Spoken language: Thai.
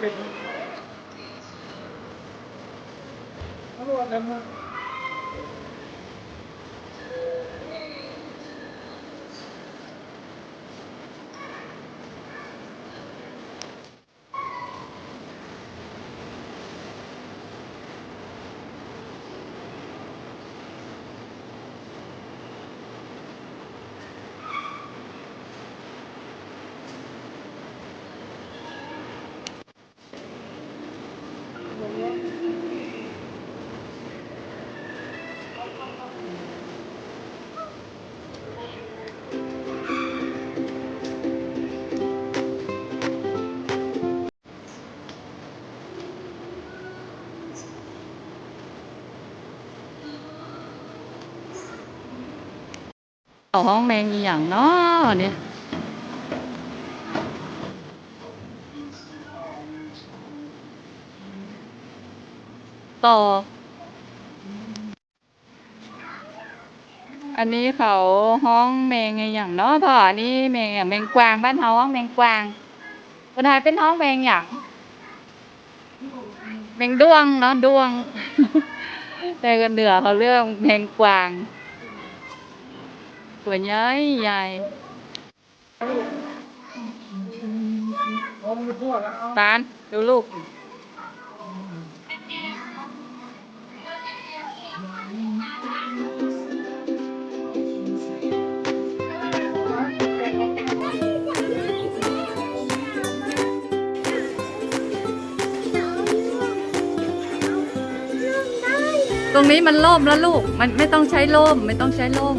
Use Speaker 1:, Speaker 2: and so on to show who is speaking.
Speaker 1: เป็นเเอา
Speaker 2: ห้องแมงอหย่างเนาะเนี่ยต่อ อันนี้เขาห้องแมงอหย่างเนาะพ่ออันนี้แมงอย่างแมงกวางบ้านเฮาห้องแมงกวางคนไทยเป็นห้องแมงอย่างแมงด้วงเนาะด้วง แต่กันเหนือเขาเรียกแมงกวาง ตัวใหญ่ใหญ่
Speaker 1: เอามือทั่วแล้วเอา
Speaker 2: ตาลดูลูก ตรงนี้มันล่มแล้วลูก มันไม่ต้องใช้ล่ม ไม่ต้องใช้ล่ม